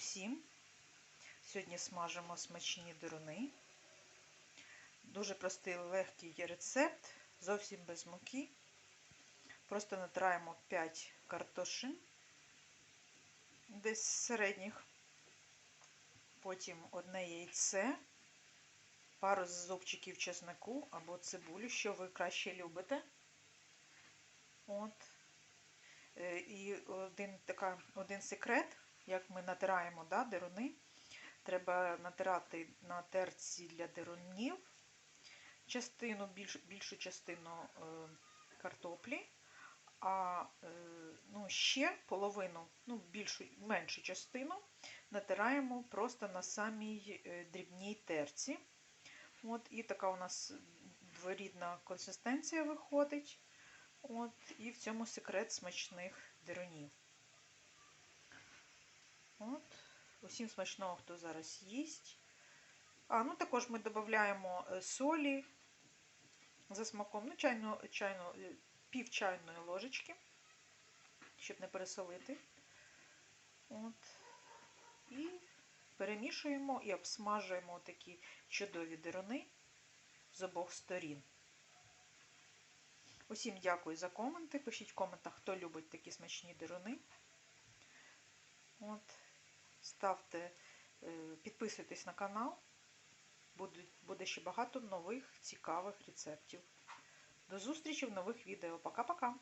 усім! Сьогодні смажимо смачні деруни. Дуже простий легкий рецепт, зовсім без муки. Просто натираємо 5 картошин, десь середніх. Потім одне яйце, пару зубчиків чеснику або цибулю, що ви краще любите. От. Е, І один, така, один секрет, як ми натираємо да, деруни. Треба натирати на терці для дерунів частину, більш, більшу частину е, картоплі, а е, ну, ще половину, ну, більшу, меншу частину натираємо просто на самій е, дрібній терці. От, І така у нас дворідна консистенція виходить. От, І в цьому секрет смачних дерунів. От. Усім смачного, хто зараз їсть. А, ну також ми додаємо солі за смаком, ну, чайну, чайну, пів чайної ложечки, щоб не пересолити. От. І перемішуємо і обсмажуємо такі чудові деруни з обох сторін. Усім дякую за коменти. Пишіть в коментах, хто любить такі смачні деруни. Ставте, підписуйтесь на канал. Буде ще багато нових цікавих рецептів. До зустрічі в нових відео. Пока-пока!